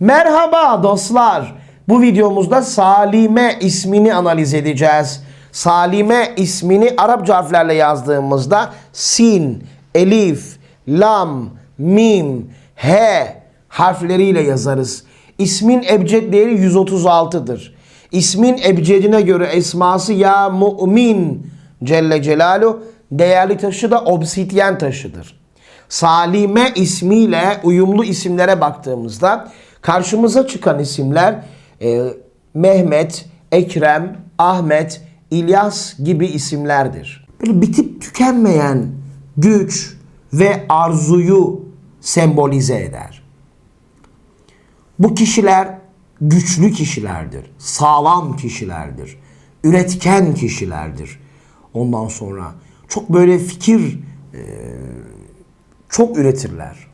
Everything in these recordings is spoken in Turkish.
Merhaba dostlar. Bu videomuzda Salime ismini analiz edeceğiz. Salime ismini Arapça harflerle yazdığımızda sin, elif, lam, mim, he harfleriyle yazarız. İsmin ebced değeri 136'dır. İsmin ebcedine göre esması ya mu'min Celle Celaluhu değerli taşı da obsidyen taşıdır. Salime ismiyle uyumlu isimlere baktığımızda karşımıza çıkan isimler e, Mehmet, Ekrem, Ahmet, İlyas gibi isimlerdir. Böyle bitip tükenmeyen güç ve arzuyu sembolize eder. Bu kişiler güçlü kişilerdir, sağlam kişilerdir, üretken kişilerdir. Ondan sonra çok böyle fikir e, çok üretirler.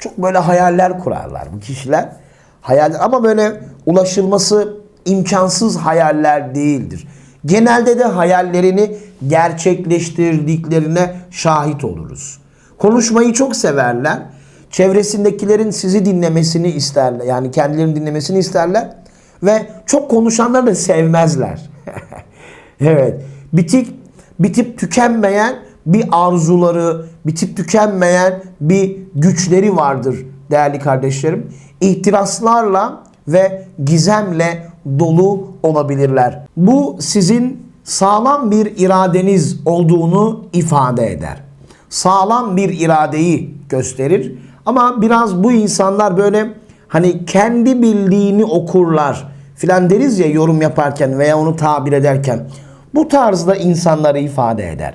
Çok böyle hayaller kurarlar bu kişiler. Hayal ama böyle ulaşılması imkansız hayaller değildir. Genelde de hayallerini gerçekleştirdiklerine şahit oluruz. Konuşmayı çok severler. Çevresindekilerin sizi dinlemesini isterler. Yani kendilerini dinlemesini isterler. Ve çok konuşanları da sevmezler. evet. Bitik, bitip tükenmeyen bir arzuları, bitip tükenmeyen bir güçleri vardır değerli kardeşlerim. İhtiraslarla ve gizemle dolu olabilirler. Bu sizin sağlam bir iradeniz olduğunu ifade eder. Sağlam bir iradeyi gösterir. Ama biraz bu insanlar böyle hani kendi bildiğini okurlar filan deriz ya yorum yaparken veya onu tabir ederken. Bu tarzda insanları ifade eder.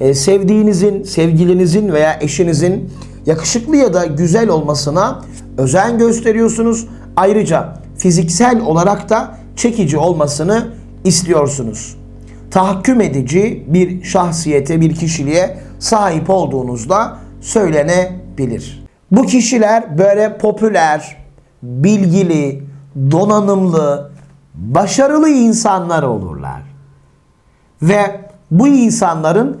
Ee, sevdiğinizin, sevgilinizin veya eşinizin yakışıklı ya da güzel olmasına özen gösteriyorsunuz. Ayrıca fiziksel olarak da çekici olmasını istiyorsunuz. Tahakküm edici bir şahsiyete, bir kişiliğe sahip olduğunuzda söylenebilir. Bu kişiler böyle popüler, bilgili, donanımlı, başarılı insanlar olurlar. Ve bu insanların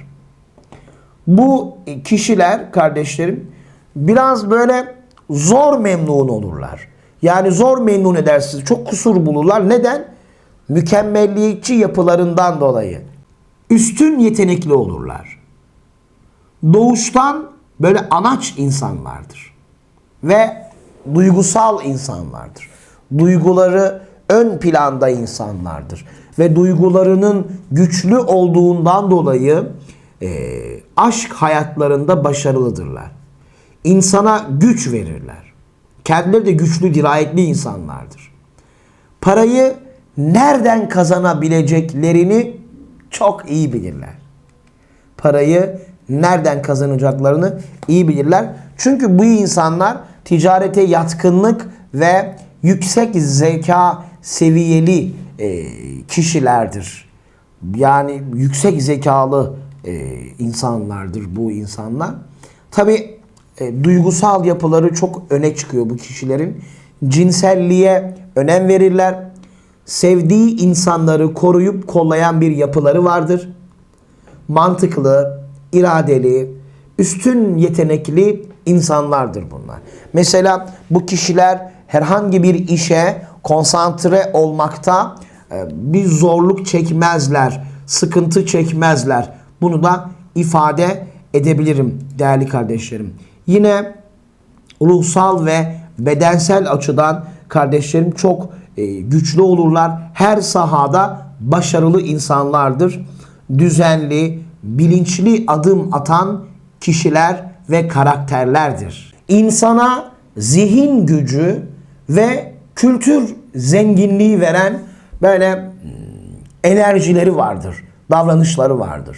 Bu kişiler kardeşlerim biraz böyle zor memnun olurlar. Yani zor memnun edersiniz. Çok kusur bulurlar. Neden? Mükemmelliyetçi yapılarından dolayı. Üstün yetenekli olurlar. Doğuştan böyle anaç insanlardır. Ve duygusal insanlardır. Duyguları ön planda insanlardır. Ve duygularının güçlü olduğundan dolayı eee, aşk hayatlarında başarılıdırlar. İnsana güç verirler. Kendileri de güçlü, dirayetli insanlardır. Parayı nereden kazanabileceklerini çok iyi bilirler. Parayı nereden kazanacaklarını iyi bilirler. Çünkü bu insanlar ticarete yatkınlık ve yüksek zeka seviyeli e, kişilerdir. Yani yüksek zekalı e, insanlardır bu insanlar. Tabi duygusal yapıları çok öne çıkıyor bu kişilerin. Cinselliğe önem verirler. Sevdiği insanları koruyup kollayan bir yapıları vardır. Mantıklı, iradeli, üstün yetenekli insanlardır bunlar. Mesela bu kişiler herhangi bir işe konsantre olmakta e, bir zorluk çekmezler, sıkıntı çekmezler. Bunu da ifade edebilirim değerli kardeşlerim. Yine ruhsal ve bedensel açıdan kardeşlerim çok e, güçlü olurlar. Her sahada başarılı insanlardır. Düzenli, bilinçli adım atan kişiler ve karakterlerdir. İnsana zihin gücü ve kültür zenginliği veren böyle hmm, enerjileri vardır, davranışları vardır.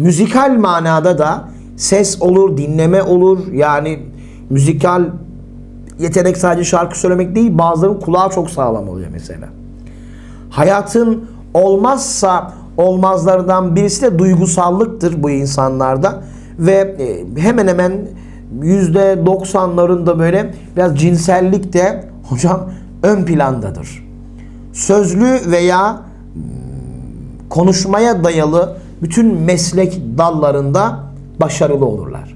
Müzikal manada da ses olur, dinleme olur. Yani müzikal yetenek sadece şarkı söylemek değil, bazılarının kulağı çok sağlam oluyor mesela. Hayatın olmazsa olmazlardan birisi de duygusallıktır bu insanlarda ve e, hemen hemen yüzde 90'larında böyle biraz cinsellik de hocam ön plandadır. Sözlü veya hmm, konuşmaya dayalı bütün meslek dallarında başarılı olurlar.